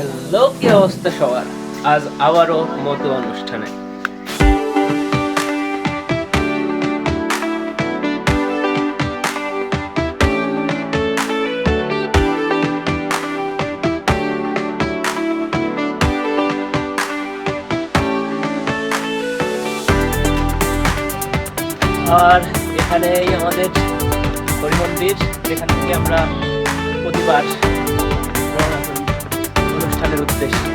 Hello, কি অবস্থা সবার? আজ আবারও মতো অনুষ্ঠানে। আর এখানেই আমাদের হরি মন্দির যেখান আমরা প্রতিবার অনুষ্ঠানের উদ্দেশ্যে।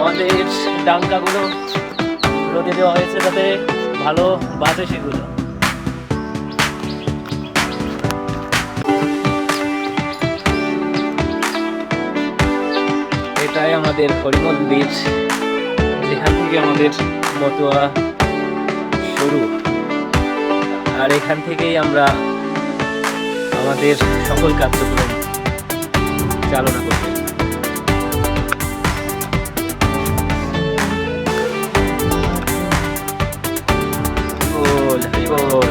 আমাদের ডাঙ্কাগুলো রোদে দেওয়া হয়েছে যাতে ভালো বাজে সেগুলো। এটাই আমাদের হরি মন্দির যেখান থেকে আমাদের মতুয়া শুরু। আর এখান থেকেই আমরা আমাদের সকল কার্যক্রম চালনা করতে বল?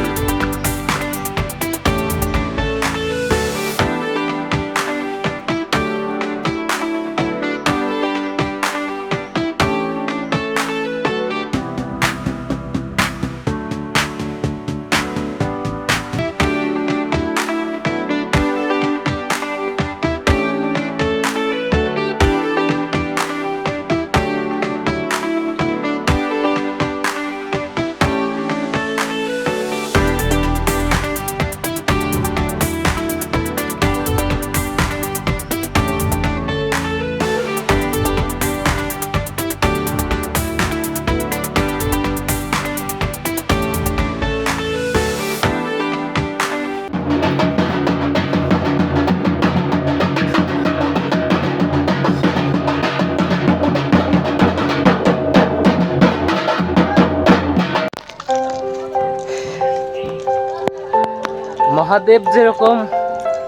মহাদেব যেরকম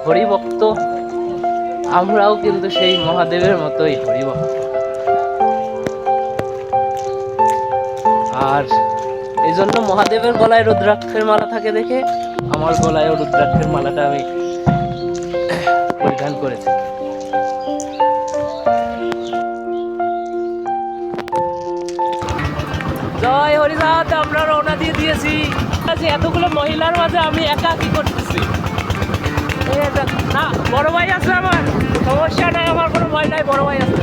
হরিভক্ত, আমরাও কিন্তু সেই মহাদেবের মতোই হরিভক্ত। আর এই জন্য মহাদেবের গলায় রুদ্রাক্ষের মালা থাকে দেখে, আমার গলায়ও রুদ্রাক্ষের মালাটা আমি পরিধান করেছি। জয় হরিনাথ, আমরা রওনা দিয়ে দিয়েছি। এতগুলো মহিলার মাঝে আমি একা কি করতেছি? না, বড় ভাই আছে আমার। সমস্যা নাই, আমার কোনো ভয় নাই, বড় ভাই আছে।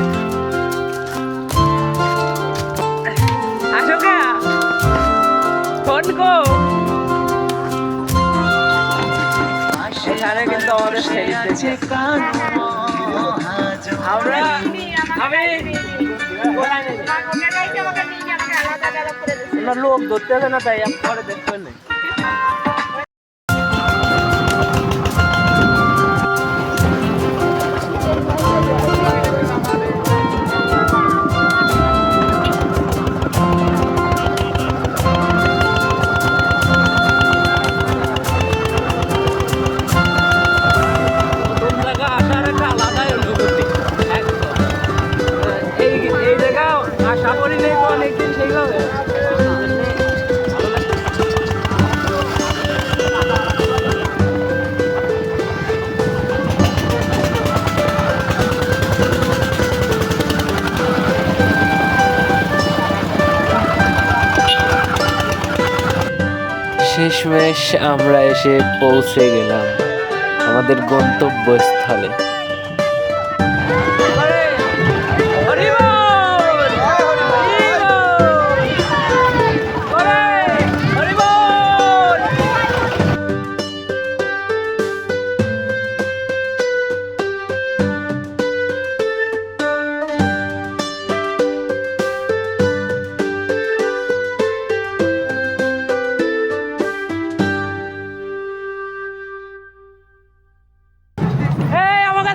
আমরা লোক ধরতে হবে না তাই আমি পরে দেখতে শেষমেশ আমরা এসে পৌঁছে গেলাম আমাদের গন্তব্যস্থলে।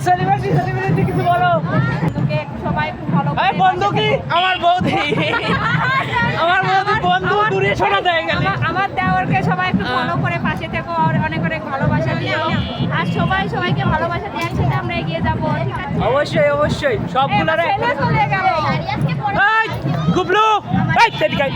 কিছু বলো। সবাই খুব ভালো এই, বন্ধু কি? আমার বৌদি। আমার বৌদি বন্ধু দূরে শোনা যায় গেলে আমার- দেওয়ারকে সবাই একটু। ফলো করে পাশে থেকো আর অনেক অনেক ভালোবাসা দিও আর সবাই সবাইকে ভালোবাসা দিয়ে একসাথে আমরা এগিয়ে যাব অবশ্যই অবশ্যই। সবগুলারে চলে গেল। গুবলু। এই তেদিকে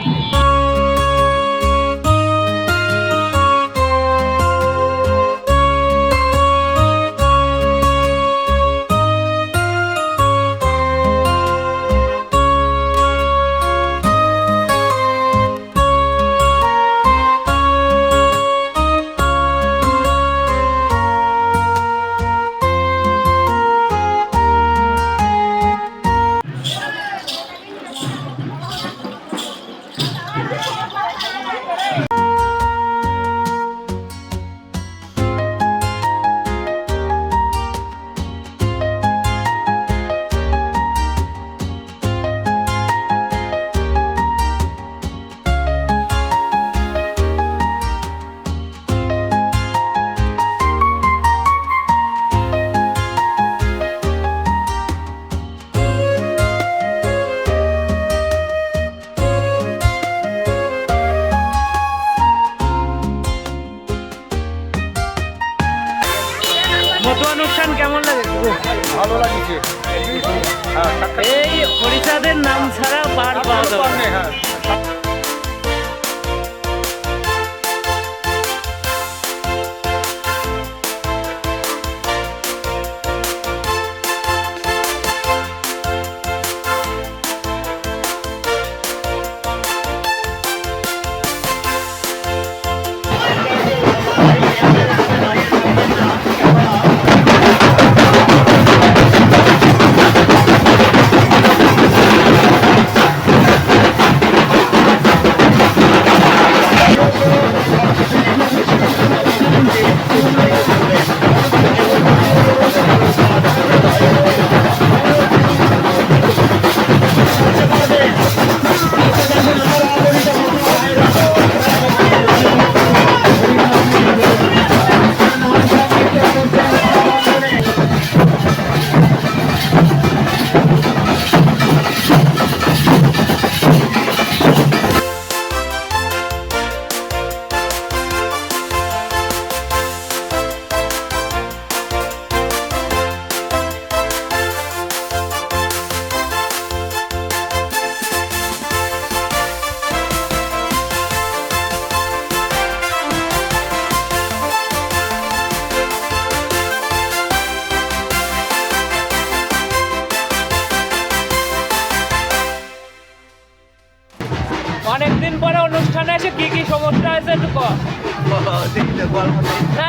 অনুষ্ঠান কেমন লাগে? ভালো লাগছে। এই হরিচাঁদের নাম ছাড়া পার পাওয়া যাবে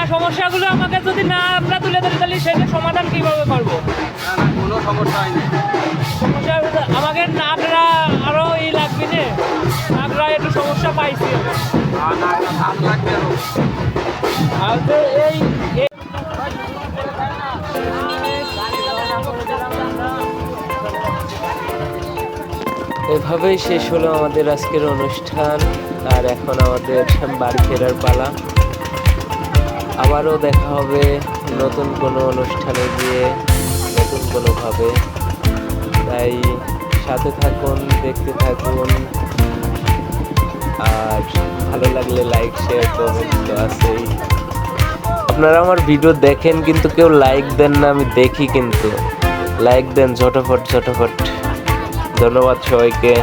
সমস্যাগুলো আমাকে যদি না আমরা তুলে ধরি, তাহলে সেটা সমাধান কীভাবে করব? কোনো সমস্যা হয়নি সমস্যা আমাকে নাকরা আরও ই লাগবে না নাকরা একটু সমস্যা পাইছি। আর এই- এভাবেই শেষ হলো আমাদের আজকের অনুষ্ঠান। আর এখন আমাদের বাড়ি ফেরার পালা। আবারও দেখা হবে নতুন কোনো অনুষ্ঠানে গিয়ে, নতুন কোনোভাবে। তাই সাথে থাকুন, দেখতে থাকুন। আর ভালো লাগলে লাইক শেয়ার কমেন্ট তো আছেই। আপনারা আমার ভিডিও দেখেন কিন্তু কেউ লাইক দেন না, আমি দেখি কিন্তু। লাইক দেন ঝটফট ঝটফট। ধন্যবাদ সবাইকে।